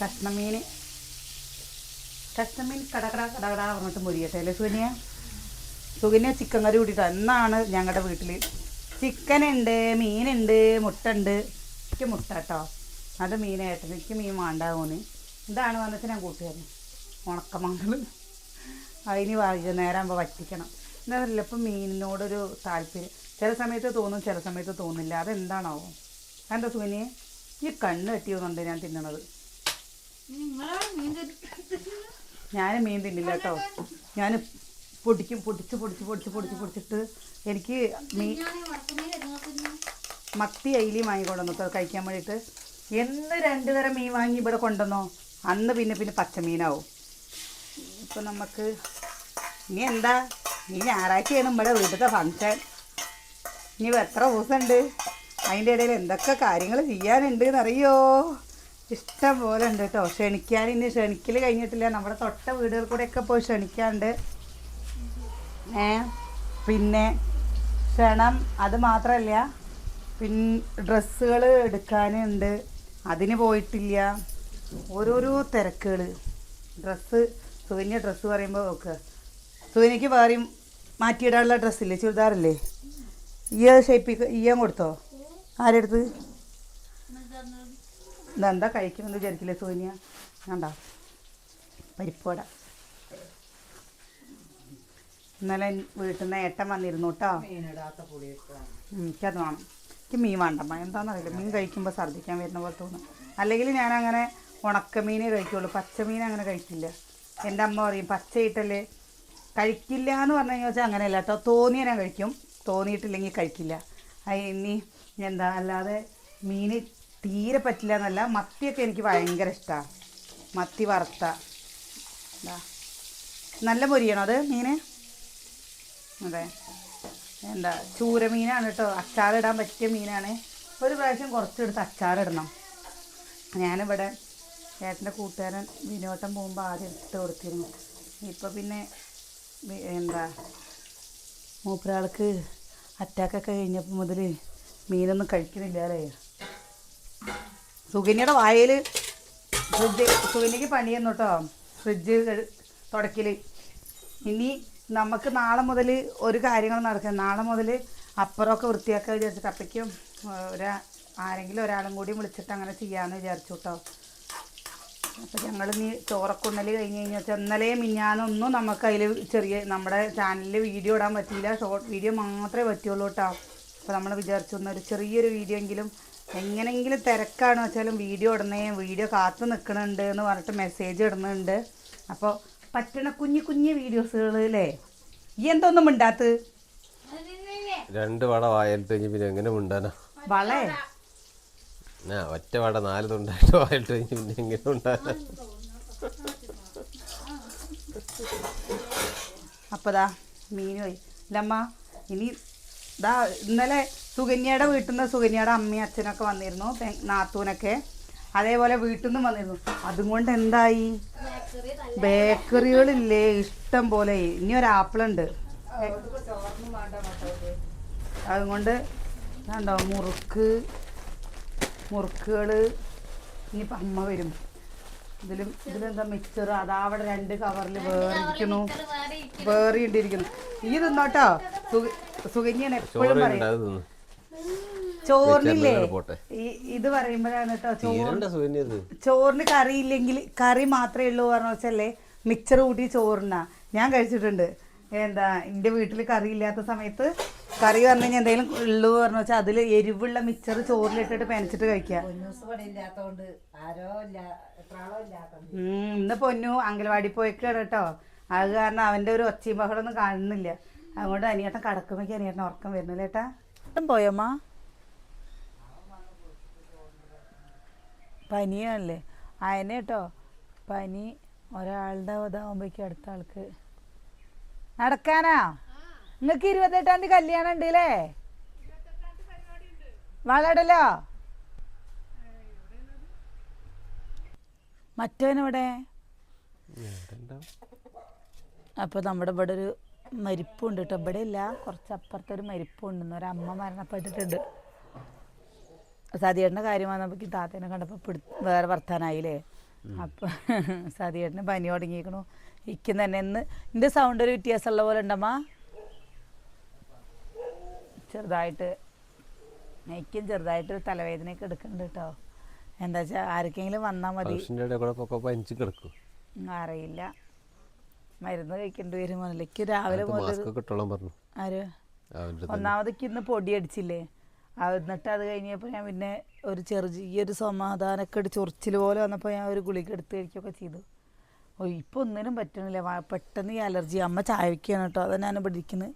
കഷ്ണമീൻ. കഷ്ണമീൻ കടകട കടകട പറഞ്ഞിട്ട് മുരിയട്ടെ അല്ലേ സുനിയ സുകന്യ ചിക്കൻ കറി കൂട്ടിയിട്ട് എന്നാണ് ഞങ്ങളുടെ വീട്ടിൽ ചിക്കൻ ഉണ്ട് മീനുണ്ട് മുട്ട ഉണ്ട് എനിക്ക് മുട്ട കേട്ടോ അത് മീനായിട്ട് എനിക്ക് മീൻ വേണ്ടാവൂന്ന് ഇതാണ് വന്നിട്ട് ഞാൻ കൂട്ടുകാരൻ ഉണക്കമംഗൾ അതിന് വൈകുന്നേരം ആകുമ്പോൾ വറ്റിക്കണം. എന്താ പറയുക ഇപ്പം മീനിനോടൊരു താല്പര്യം. ചില സമയത്ത് തോന്നും ചില സമയത്ത് തോന്നില്ല. അതെന്താണാവോ? എന്താ സുകന്യെ? ഈ കണ്ണ് കെട്ടിയതുകൊണ്ട് ഞാൻ തിന്നണത്. ഞാൻ മീൻ തിന്നില്ല കേട്ടോ. ഞാൻ പൊടിക്കും പൊടിച്ച് പൊടിച്ച് പൊടിച്ച് പൊടിച്ച് പൊടിച്ചിട്ട് എനിക്ക് മീൻ മത്തി അയിലി വാങ്ങിക്കൊണ്ടുവന്നു കേട്ടോ. കഴിക്കാൻ വേണ്ടിയിട്ട്. എന്ന് രണ്ട് തരം മീൻ വാങ്ങി ഇവിടെ കൊണ്ടുവന്നോ? അന്ന് പിന്നെ പിന്നെ പച്ചമീനാവും. ഇപ്പം നമുക്ക് ഇനി എന്താ? ഇനി ഞായറാഴ്ചയാണ് നമ്മുടെ വീട്ടിലത്തെ ഫങ്ഷൻ ഇനി എത്ര ദിവസമുണ്ട്? അതിന്റെ ഇടയിൽ എന്തൊക്കെ കാര്യങ്ങൾ ചെയ്യാനുണ്ട് എന്നറിയോ? ഇഷ്ടം പോലെ ഉണ്ട് കേട്ടോ ക്ഷണിക്കാൻ ഇനി ക്ഷണിക്കൽ കഴിഞ്ഞിട്ടില്ല. നമ്മുടെ തൊട്ട വീടുകൾ ഒക്കെ പോയി ക്ഷണിക്കാണ്ട് ഏ? പിന്നെ ക്ഷണം അത് മാത്രമല്ല പിൻ ഡ്രസ്സുകൾ എടുക്കാനുണ്ട്. അതിന് പോയിട്ടില്ല. ഓരോരോ തിരക്കുകൾ ഡ്രസ്സ് സുകന്യ ഡ്രസ്സ് പറയുമ്പോൾ നോക്കുക സുവിനിക്ക് വേറെയും മാറ്റിയിടാനുള്ള ഡ്രസ്സില്ലേ? ചുരിദാറില്ലേ? ഈ ഷേപ്പിക്ക് ഈയാൻ കൊടുത്തോ? ആരെടുത്ത് ഇതെന്താ കഴിക്കുമെന്ന് വിചാരിക്കില്ലേ സോനിയ കണ്ടോ? പരിപ്പുവട ഇന്നലെ വീട്ടിൽ നിന്ന് ഏട്ടൻ വന്നിരുന്നു കേട്ടോ. എനിക്കത് വേണം. എനിക്ക് മീൻ വേണ്ടമ്മ എന്താണെന്നറിയില്ല മീൻ കഴിക്കുമ്പോൾ ഛർദ്ദിക്കാൻ വരുന്ന പോലെ തോന്നും. അല്ലെങ്കിൽ ഞാൻ അങ്ങനെ ഉണക്കമീനേ കഴിക്കുള്ളൂ. പച്ചമീൻ അങ്ങനെ കഴിക്കില്ല. എന്റെ അമ്മ പറയും പച്ചയിട്ടല്ലേ കഴിക്കില്ല എന്ന് പറഞ്ഞു കഴിഞ്ഞാൽ വെച്ചാൽ അങ്ങനെയല്ല കേട്ടോ. തോന്നിയ ഞാൻ കഴിക്കും. തോന്നിയിട്ടില്ലെങ്കിൽ കഴിക്കില്ല. അത് ഇനി എന്താ? അല്ലാതെ മീൻ തീരെ പറ്റില്ല എന്നല്ല. മത്തിയൊക്കെ എനിക്ക് ഭയങ്കര ഇഷ്ടമാണ് മത്തി വറുത്ത. നല്ല പൊരിയണോ അത് മീന്? അതെ. എന്താ ചൂര മീനാണ് കേട്ടോ അച്ചാറിടാൻ പറ്റിയ മീനാണ്. ഒരു പ്രാവശ്യം കുറച്ചെടുത്ത് അച്ചാറിടണം ഞാനിവിടെ ചേട്ടന്റെ കൂട്ടുകാരൻ വിനോട്ടം പോകുമ്പോൾ ആദ്യം എടുത്ത് കൊടുത്തിരുന്നു. ഇപ്പോൾ പിന്നെ എന്താ മൂപ്പരാൾക്ക് അറ്റാക്കൊക്കെ കഴിഞ്ഞപ്പോൾ മുതൽ മീനൊന്നും കഴിക്കുന്നില്ല അല്ലേ? സുകന്യയുടെ വായയിൽ ഫ്രിഡ്ജ് സുഗന്യക്ക് പണിയെന്നു കേട്ടോ ഫ്രിഡ്ജ് തുടക്കിൽ ഇനി നമുക്ക് നാളെ മുതൽ ഒരു കാര്യങ്ങൾ നടക്കുക നാളെ മുതൽ അപ്പുറമൊക്കെ വൃത്തിയാക്കാൻ വിചാരിച്ചിട്ട് അപ്പയ്ക്കും ഒരാ ആരെങ്കിലും ഒരാളും കൂടി വിളിച്ചിട്ട് അങ്ങനെ ചെയ്യാമെന്ന് വിചാരിച്ചു കേട്ടോ അപ്പോൾ ഞങ്ങൾ ഇനി ചോറക്കുണ്ണൽ കഴിഞ്ഞ് കഴിഞ്ഞാൽ ഇന്നലെ മിഞ്ഞാനൊന്നും നമുക്ക് അതിൽ ചെറിയ നമ്മുടെ ചാനലിൽ വീഡിയോ ഇടാൻ പറ്റിയില്ല. ഷോർട്ട് വീഡിയോ മാത്രമേ പറ്റുള്ളൂ കേട്ടോ അപ്പോൾ നമ്മൾ വിചാരിച്ചു ഒരു ചെറിയൊരു വീഡിയോ എങ്കിലും എങ്ങനെയെങ്കിലും തിരക്കാണ് വെച്ചാലും വീഡിയോ ഇടണേ വീഡിയോ കാത്തു നിൽക്കണുണ്ട് എന്ന് പറഞ്ഞിട്ട് മെസ്സേജ് ഇടുന്നുണ്ട്. അപ്പോൾ പറ്റണ കുഞ്ഞു കുഞ്ഞു വീഡിയോസുകൾ അല്ലേ ഈ എന്തൊന്നും മിണ്ടാത്ത്? രണ്ട് വട വായൽ കഴിഞ്ഞ് പിന്നെ എങ്ങനെ മിണ്ടാനാ? വളേ? ആ ഒറ്റ വട നാല് തുണ്ടായിട്ട് വായൽ കഴിഞ്ഞ് പിന്നെ എങ്ങനെ ഉണ്ടാന അപ്പതാ മീൻ പോയി ഇല്ലമ്മ ഇനി ദാ ഇന്നലെ സുകന്യയുടെ വീട്ടിൽ നിന്ന് സുകന്യയുടെ അമ്മയും അച്ഛനൊക്കെ വന്നിരുന്നു നാത്തൂനൊക്കെ. അതേപോലെ വീട്ടിൽ നിന്നും വന്നിരുന്നു. അതും കൊണ്ട് എന്തായി? ബേക്കറികളില്ലേ ഇഷ്ടം പോലെ. ഇനി ഒരു ആപ്പിളുണ്ട് അതുകൊണ്ട് കണ്ടോ മുറുക്ക് മുറുക്കുകൾ ഇനിയിപ്പോൾ അമ്മ വരും. ഇതിലും ഇതിലെന്താ മിക്സർ അതാ അവിടെ രണ്ട് കവറിൽ വേറിരിക്കുന്നു. വേറിയിട്ടിരിക്കുന്നു ഈ തിന്നോട്ടോ. സുഖ എപ്പോഴും പറയും. ചോറിനില്ലേ? ഈ ഇത് പറയുമ്പോഴാണ് കേട്ടോ ചോറ്. ചോറിന് കറി ഇല്ലെങ്കിൽ കറി മാത്രമേ ഉള്ളൂ പറഞ്ഞ വെച്ചല്ലേ മിക്സർ കൂട്ടി ചോറിനാ. ഞാൻ കഴിച്ചിട്ടുണ്ട്. എന്താ എന്റെ വീട്ടിൽ കറി ഇല്ലാത്ത സമയത്ത് കറി പറഞ്ഞു കഴിഞ്ഞാൽ എന്തെങ്കിലും ഉള്ളൂ പറഞ്ഞു വെച്ചാൽ അതിൽ എരിവുള്ള മിക്സർ ചോറിലിട്ടിട്ട് പെനച്ചിട്ട് കഴിക്കാം. ഇന്ന് പൊന്നു അംഗൻവാടി പോയിക്കാണ് കേട്ടോ. അത് കാരണം അവന്റെ ഒരു ഒച്ചയും ബഹളമൊന്നും കാണുന്നില്ല. അതുകൊണ്ട് അനിയേട്ടൻ കടക്കുമ്പോഴേക്ക് അനിയേട്ടൻ ഉറക്കം വരുന്നില്ല ഏട്ടാ. ഏട്ടൻ പോയമ്മ പനിയാണല്ലേ. അതിനെ കേട്ടോ. പനി ഒരാളുടെ ഇതാവുമ്പോഴേക്കും അടുത്ത ആൾക്ക്. നടക്കാനാ? നിങ്ങൾക്ക് ഇരുപത്തെട്ടാം തീയതി കല്യാണം ഉണ്ട് അല്ലേ? വളടലോ? മറ്റവനെവിടെ അപ്പോൾ നമ്മുടെ ഇവിടെ ഒരു മരിപ്പുണ്ട് കേട്ടോ ഇവിടെ ഇല്ല കുറച്ച് അപ്പുറത്തെ ഒരു മരിപ്പുണ്ടെന്ന് ഒരു അമ്മ മരണപ്പെട്ടിട്ടുണ്ട്. സതിയേട്ടന്റെ കാര്യമാണ് നമുക്ക് താത്തേനെ കണ്ടപ്പോൾ പിടി വേറെ വർത്താനായില്ലേ? അപ്പം സതിയേട്ടന് പനി തുടങ്ങിയിരിക്കണു. ഇക്കും തന്നെ ഇന്ന് എന്റെ സൗണ്ട് ഒരു വ്യത്യാസമുള്ള പോലെ ഉണ്ടമ്മ. ചെറുതായിട്ട് എനിക്കും ചെറുതായിട്ട് ഒരു തലവേദനയൊക്കെ എടുക്കുന്നുണ്ട് കേട്ടോ എന്താ വെച്ചാൽ ആർക്കെങ്കിലും വന്നാൽ മതി. അറിയില്ല. മരുന്ന് കഴിക്കേണ്ടി വരും. എനിക്ക് രാവിലെ മുതൽ ആര്? ഒന്നാമതൊക്കെ ഇന്ന് പൊടി അടിച്ചില്ലേ? എന്നിട്ട് അത് കഴിഞ്ഞപ്പോൾ ഞാൻ പിന്നെ ഒരു ചെറിയൊരു അടിച്ച് ചൊറിച്ചിൽ പോലെ വന്നപ്പോൾ ഞാൻ ഒരു ഗുളിക എടുത്ത് കഴിക്കുകയൊക്കെ ചെയ്തു. ഓ ഇപ്പം ഒന്നിനും പറ്റണില്ല. പെട്ടെന്ന് ഈ അലർജി. അമ്മ ചായ വയ്ക്കുകയാണ് കേട്ടോ. അതാണ് ഞാൻ ഇവിടെ ഇരിക്കുന്നത്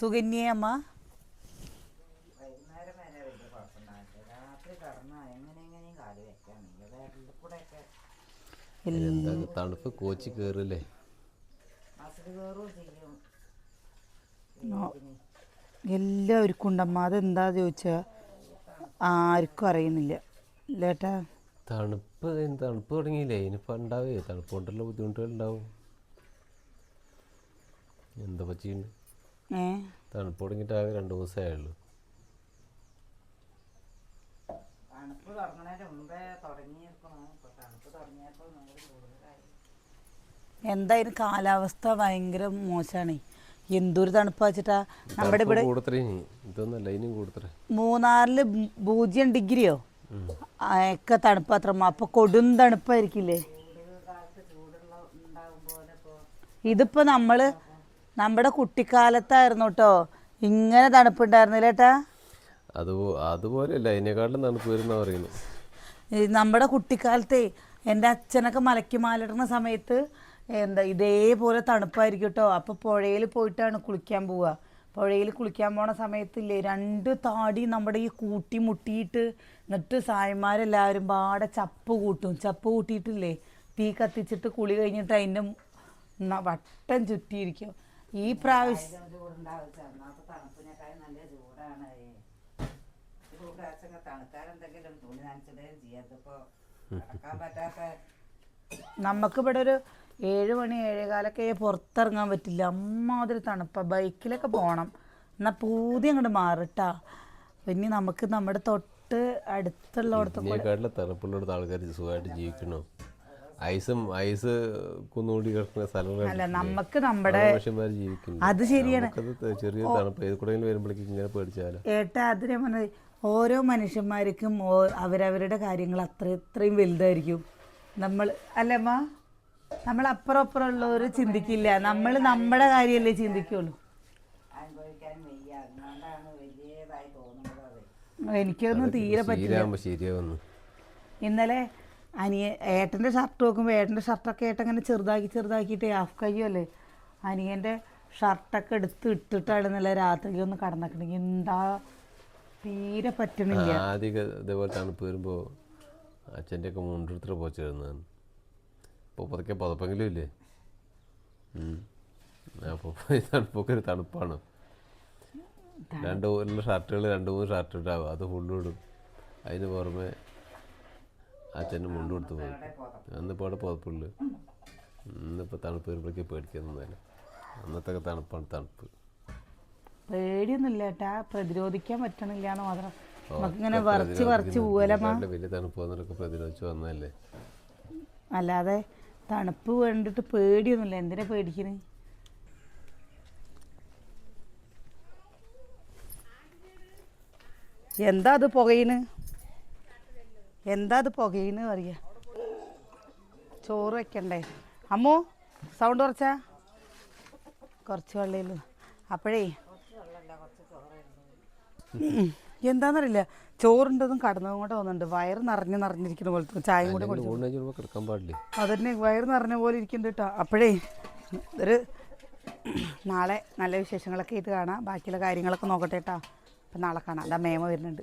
സുകന്യേ അമ്മ. തണുപ്പ്? കോച്ചി കയറില്ലേ മസിൽ കയറുകയും ചെയ്യും എല്ലാവർക്കും ഉണ്ടമ്മ അതെന്താ ചോദിച്ചാൽ ആർക്കും അറിയുന്നില്ല. ഇല്ലേട്ടാ തണുപ്പ് തണുപ്പ് തുടങ്ങിയില്ലേ? ഇനിയിപ്പോൾ ഉണ്ടാവേ. തണുപ്പ് കൊണ്ടുള്ള ബുദ്ധിമുട്ടുകൾ ഉണ്ടാവും. എന്താ പറ്റിയുണ്ട് ഏ? തണുപ്പ് തുടങ്ങിയിട്ട് ആകെ രണ്ട് ദിവസമായുള്ളൂ തണുപ്പ് തുടങ്ങുന്നതിന് മുമ്പേ തുടങ്ങിയിരിക്കണം തണുപ്പ് തുടങ്ങിയപ്പോൾ നമ്മൾ കൂടുതലായി. എന്തായാലും കാലാവസ്ഥ ഭയങ്കര മോശമാണ് എന്തൊരു തണുപ്പാ വെച്ചിട്ടാ. നമ്മുടെ ഇവിടെ മൂന്നാറിൽ മൂന്നാറിൽ പൂജ്യം ഡിഗ്രിയോ? ഒക്കെ തണുപ്പ് അത്ര അപ്പൊ കൊടും തണുപ്പായിരിക്കില്ലേ? ഇതിപ്പോ നമ്മൾ നമ്മുടെ കുട്ടിക്കാലത്തായിരുന്നു കേട്ടോ ഇങ്ങനെ തണുപ്പുണ്ടായിരുന്നില്ല ഏട്ടാ? അത് അതുപോലെയല്ല അതിനേക്കാളും തണുപ്പ് വരുന്ന നമ്മുടെ കുട്ടിക്കാലത്തെ എന്റെ അച്ഛനൊക്കെ മലയ്ക്ക് മാലിടുന്ന സമയത്ത് എന്താ ഇതേപോലെ തണുപ്പായിരിക്കും കേട്ടോ അപ്പോൾ പുഴയിൽ പോയിട്ടാണ് കുളിക്കാൻ പോവുക. പുഴയിൽ കുളിക്കാൻ പോണ സമയത്തില്ലേ രണ്ട് താടി നമ്മുടെ ഈ കൂട്ടി മുട്ടിയിട്ട് എന്നിട്ട് സായന്മാരെല്ലാവരും പാടെ ചപ്പ് കൂട്ടും. ചപ്പ് കൂട്ടിയിട്ടില്ലേ തീ കത്തിച്ചിട്ട് കുളി കഴിഞ്ഞിട്ട് അതിന്റെ വട്ടം ചുറ്റിയിരിക്കും. ഈ പ്രാവശ്യം നമുക്കിവിടെ ഒരു ഏഴ് മണി ഏഴേകാലൊക്കെ പുറത്തിറങ്ങാൻ പറ്റില്ല. അമ്മാതിരി തണുപ്പാണ് ബൈക്കിലൊക്കെ പോകണം എന്നാൽ പൂതി അങ്ങോട്ട് മാറിട്ടാ. പിന്നെ നമുക്ക് നമ്മുടെ തൊട്ട് അടുത്തുള്ള തണുപ്പുള്ള ആൾക്കാർ സുഖമായിട്ട് ജീവിക്കണോ? ഐസും ഐസ് കുന്നുകൂടി കിടക്കുന്ന സ്ഥലങ്ങളല്ല നമുക്ക് നമ്മുടെ അത് ശരിയാണ്. ചെറിയ തണുപ്പ്. ഏത് കൂടെ വരുമ്പോഴേക്കും ഇങ്ങനെ പേടിച്ചാലോ? ഏട്ടാ അതിനെ പറഞ്ഞത് ഓരോ മനുഷ്യന്മാർക്കും അവരവരുടെ കാര്യങ്ങൾ അത്ര ഇത്രയും വലുതായിരിക്കും. നമ്മൾ അല്ലമ്മ നമ്മൾ അപ്പുറം അപ്പുറം ഉള്ളവർ ചിന്തിക്കില്ല നമ്മൾ നമ്മുടെ കാര്യമല്ലേ ചിന്തിക്കുള്ളൂ എനിക്കൊന്നും തീരെ പറ്റില്ല. ഇന്നലെ അനിയ ഏട്ടന്റെ ഷർട്ട് നോക്കുമ്പോൾ ഏട്ടന്റെ ഷർട്ടൊക്കെ ഏട്ടൻ അങ്ങനെ ചെറുതാക്കി ചെറുതാക്കിയിട്ട് ഹാഫ് കയ്യല്ലേ അനിയന്റെ ഷർട്ടൊക്കെ എടുത്ത് ഇട്ടിട്ടാണ് ഇന്നലെ രാത്രി ഒന്ന് കടന്നിട്ടുണ്ടെങ്കിൽ എന്താ? തീരെ പറ്റണില്ല. ആദ്യം ഇതേപോലെ തണുപ്പ് വരുമ്പോൾ അച്ഛന്റെ ഒക്കെ മുണ്ടെടുത്തിട്ട് പോച്ചിരുന്നതാണ് ഇപ്പോൾ പതുക്കെ പതപ്പെങ്കിലും ഇല്ലേ? അപ്പോൾ തണുപ്പൊക്കെ തണുപ്പാണ്. രണ്ട് മൂന്ന് ഷർട്ടുകൾ രണ്ട് മൂന്ന് ഷർട്ട് ഉണ്ടാവും അത് ഫുള്ളും ഇടും. അതിന് പുറമെ അച്ഛന്റെ മുണ്ട് കൊടുത്ത് പോയി. അന്നിപ്പോൾ അവിടെ പുതപ്പുള്ളു. ഇന്നിപ്പോൾ തണുപ്പ് വരുമ്പോഴേക്ക് പേടിക്കുന്നതല്ല അന്നത്തെ തണുപ്പാണ് തണുപ്പ്. പേടിയൊന്നുമില്ല ഏട്ടാ. പ്രതിരോധിക്കാൻ പറ്റണില്ല എന്ന് മാത്രം നമുക്കിങ്ങനെ വറച്ച് വറച്ച് പോവലമ്മ വലിയ തണുപ്പ് വന്നിട്ടൊക്കെ പ്രതിരോധിച്ച് വന്നതല്ലേ? അല്ലാതെ തണുപ്പ് വേണ്ടിട്ട് പേടിയൊന്നുമില്ല. എന്തിനാ പേടിക്കണേ എന്താ അത് പുകയിന്? എന്താ അത് പുകയിന്ന് പറയാ ചോറ് വെക്കണ്ടേ? അമ്മു സൗണ്ട് കുറച്ചാ? കുറച്ച് വെള്ളയില്ല അപ്പോഴേ. എന്താന്നറിയില്ല. ചോറുണ്ടതും കടന്നതും കൂടെ തോന്നുന്നുണ്ട്. വയറ് നിറഞ്ഞ് നിറഞ്ഞിരിക്കുന്ന പോലത്തെ ചായയും കൂടെ കിടക്കാൻ പാടില്ലേ? അതന്നെ വയറ് നിറഞ്ഞ പോലെ ഇരിക്കുന്നുണ്ട് കേട്ടോ അപ്പോഴേ ഒരു നാളെ നല്ല വിശേഷങ്ങളൊക്കെ ഇത് കാണാം. ബാക്കിയുള്ള കാര്യങ്ങളൊക്കെ നോക്കട്ടെ കേട്ടോ അപ്പം നാളെ കാണാം. അതാ മേമ വരുന്നുണ്ട്.